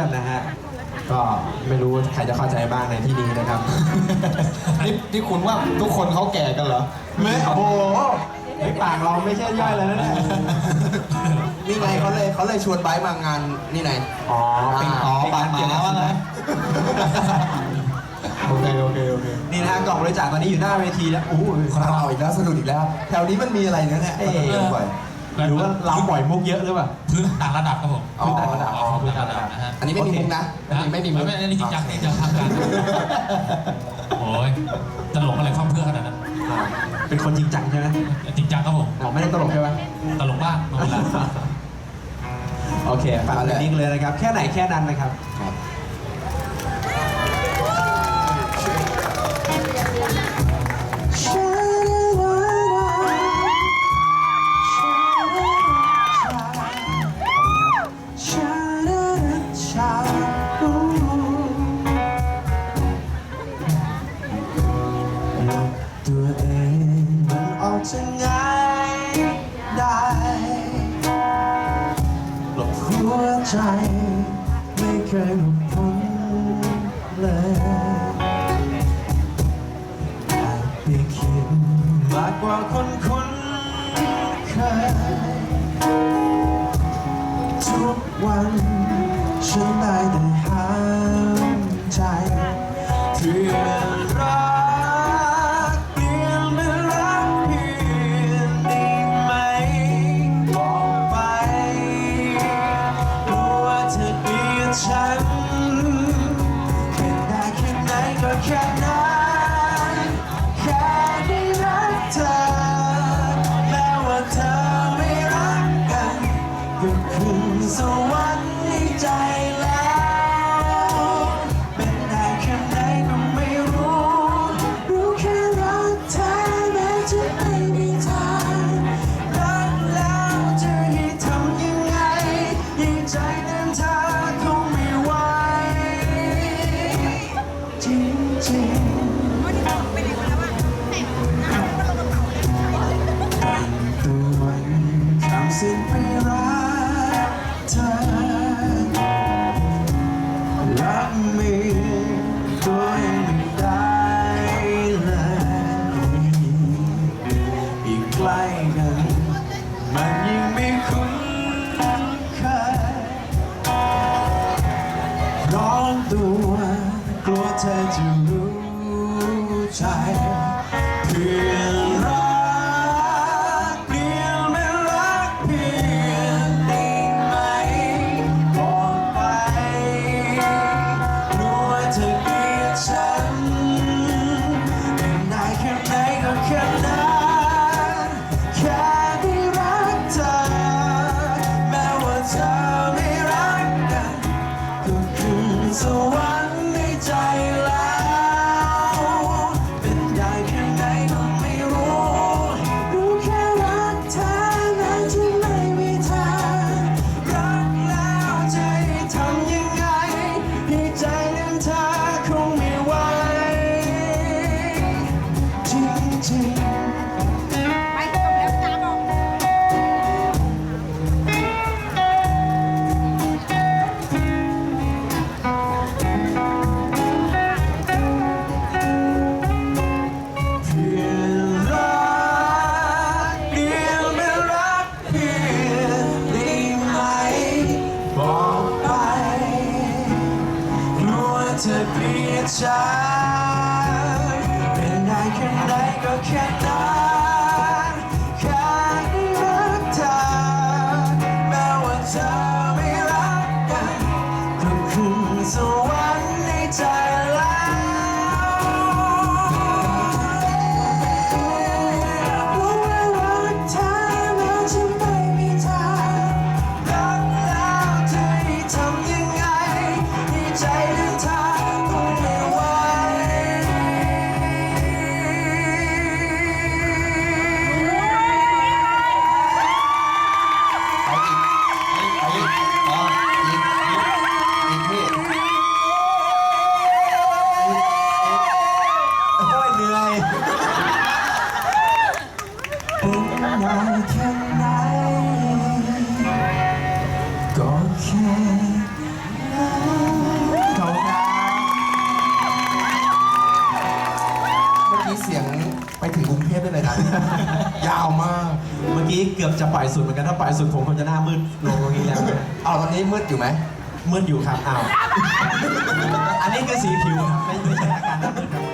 อนนะฮะ ก็ไม่รู้ใครจะเข้าใจบ้างในที่นี้นะครับ นี่นี่คุณว่าทุกคนเขาแก่กันเหรอไม่โอ้โหไอ้ปากเราไม่ใช่ย่อยแล้วนะเนี่ยนี่ไงเขาเลยเขาเลยชวนไบร์ทมางานนี่ไงอ๋อเป็นอ๋อเป็นปากการหมาเกี่ยวกับว่าไงโอเคโอเคโอเคนี่นะฮะกล่องบริจาคตอนนี้อยู่หน้าเวทีแล้วอู้ยเราเอาอีกแล้วสนุกอีกแล้ว แถวนี้มันมีอะไรเนี่ยเนี่ยเอ๊ะเออบ่อยหรือว่าเราปล่อยมุกเยอะหรือเปล่าพื้นต่างระดับครับผมอ๋อต่างระดับอ๋อพื้นต่างระดับนะฮะ อันนี้ไม่มีมุกนะอันนี้ไม่มีมุกไม่อันนี้จริงจังจริงจังทำกันโอ้ยตลกอะไรคล่อมเพื่อขนาดนั้นเป็นคนจริงจังใช่ไหมจริงจังครับผมอ๋อไม่ได้ตลกใช่ไหมตลกบ้างไม่เป็นไรโอเคฟังเพลงนี้เลยนะครับ แค่ไหนแค่นั้นนะครับ ใจ ไม่เคยหลุดพ้นเลยอาจไปคิดมากกว่าคนคุ้นเคยทุกวันฉันได้แต่ ใจเพื่อ ลัวเธอเกลียดฉั เหนื่อยปวดนาแค่ไหนก็แค่เท่านั้เมื่อกี้เสียงไปถึงกรุงเทพได้เลยนะ ยาวมาก เมื่อกี้เกือบจะปล่อยสุดเหมือนกันถ้าปล่อยสุดผมคงจะหน้ามืดลงตรงนี้แล้วเอาตอนนี้มืดอยู่ไหม มืดอยู่ครับเอาอันนี้คือสีผิวครับไม่ไม่ใช่อาการหน้ามืดครับ